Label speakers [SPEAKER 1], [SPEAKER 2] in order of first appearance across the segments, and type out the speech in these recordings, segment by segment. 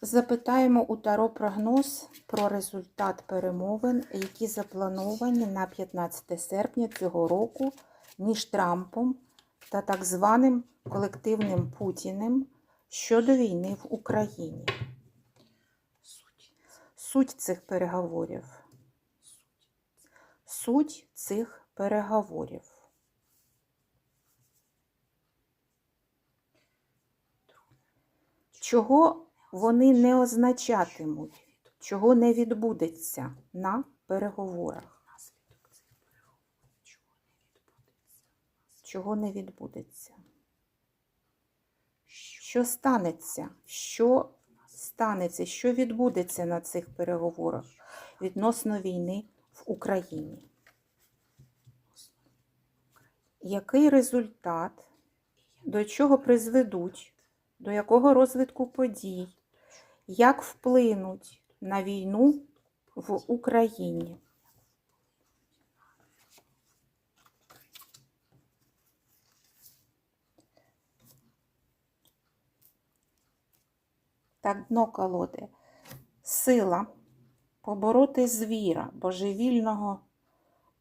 [SPEAKER 1] Запитаємо у Таро прогноз про результат перемовин, які заплановані на 15 серпня цього року між Трампом та так званим колективним Путіним щодо війни в Україні. Суть цих переговорів. Суть цих переговорів. Чого вони не означатимуть, чого не відбудеться на переговорах. Чого не відбудеться? Що станеться? Що станеться? Що відбудеться на цих переговорах відносно війни в Україні? Який результат? До чого призведуть? До якого розвитку подій? Як вплинуть на війну в Україні? Так, дно колоди. Сила побороти звіра, божевільного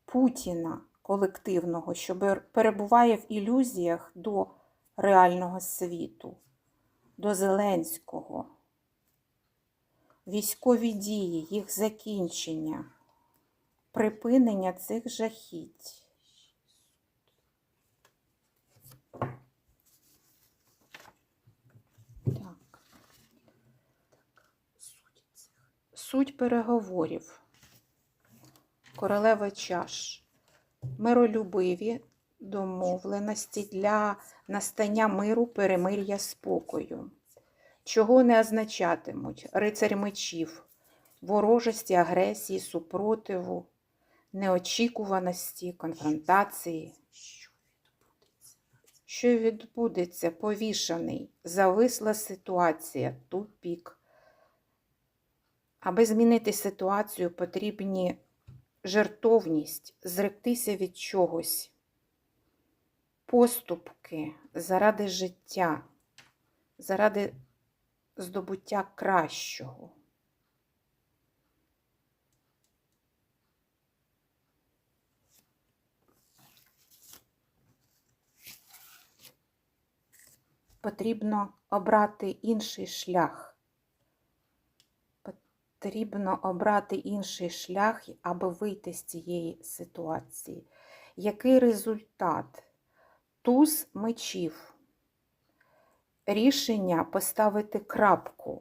[SPEAKER 1] Путіна колективного, що перебуває в ілюзіях до реального світу, до Зеленського. Військові дії, їх закінчення, припинення цих жахіть. Так. Суть переговорів. Королева чаш. Миролюбиві домовленості для настання миру, перемир'я, спокою. Чого не означатимуть рицарь мечів, ворожості, агресії, супротиву, неочікуваності, конфронтації. Що відбудеться? Повішаний, зависла ситуація, тупік. Аби змінити ситуацію, потрібні жертовність, зректися від чогось, поступки. Заради життя, заради здобуття кращого. Потрібно обрати інший шлях. Потрібно обрати інший шлях, аби вийти з цієї ситуації. Який результат? Туз мечів. Рішення поставити крапку